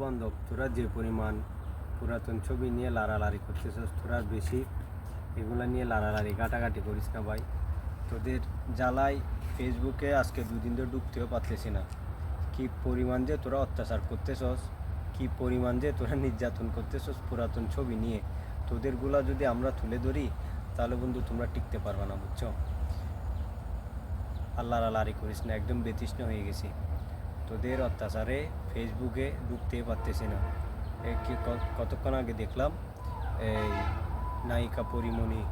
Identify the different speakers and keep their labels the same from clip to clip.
Speaker 1: বান্ধব তোরা যে পরিমাণ পুরাতন ছবি নিয়ে লাড়ালাড়ি করতেছিস, তোরা বেশি এগুলা নিয়ে লাড়ালাড়ি, ঘাটাঘাটি করিস না ভাই। তোদের জ্বালাই ফেসবুকে আজকে দুদিন ধরে ঢুকতেও পারতেছি না। কি পরিমাণ যে তোরা অত্যাচার করতেছস, কি পরিমাণ যে তোরা নির্যাতন করতেছস পুরাতন ছবি নিয়ে। তোদেরগুলা যদি আমরা তুলে ধরি, তাহলে বন্ধু তোমরা টিকতে পারবে না, বুঝছ? আল্লাহ লারি করিস না, একদম বেতৃষ্ণ হয়ে গেছি। তোদের অত্যাচারে ফেসবুকে ঢুকতে পারতেছি না। কতক্ষণ আগে দেখলাম, এই নায়িকা পরিমণি,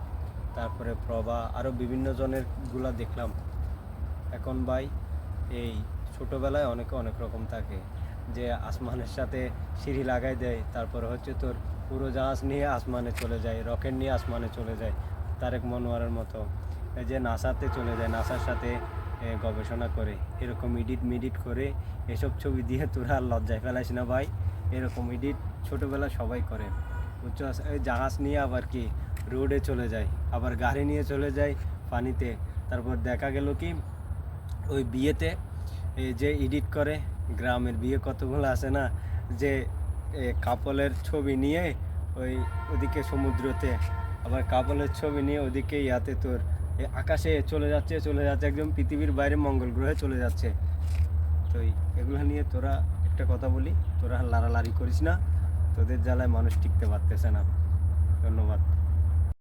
Speaker 1: তারপরে প্রভা আরও বিভিন্ন জনেরগুলা দেখলাম। এখন ভাই, এই ছোটোবেলায় অনেকে অনেক রকম থাকে, যে আসমানের সাথে সিঁড়ি লাগাই দেয়, তারপরে হচ্ছে তোর পুরো জাহাজ নিয়ে আসমানে চলে যায়, রকেট নিয়ে আসমানে চলে যায়, তারেক মনোয়ারের মতো। এই যে নাসাতে চলে যায়, নাসার সাথে গবেষণা করে, এরকম এডিট মিডিট করে, এসব ছবি দিয়ে তোরা লজ্জায় ফেলাইস না ভাই। এরকম এডিট ছোটোবেলা সবাই করে। এই জাহাজ নিয়ে আবার কি? রোডে চলে যায়, আবার গাড়ি নিয়ে চলে যায় পানিতে। তারপর দেখা গেল কি? ওই বিয়েতে যে এডিট করে, গ্রামের বিয়ে কতগুলো আছে না? যে কাপলের ছবি নিয়ে ওই ওদিকে সমুদ্রতে, আবার কাপলের ছবি নিয়ে ওদিকে ইয়াতে তোর আকাশে চলে যাচ্ছে চলে যাচ্ছে, একদম পৃথিবীর বাইরে মঙ্গল গ্রহে চলে যাচ্ছে। তো এগুলো নিয়ে তোরা একটা কথা বলি, তোরা লাড়ালাড়ি করিস না, তোদের জ্বালায় মানুষ টিকতে পারতেছে না। ধন্যবাদ।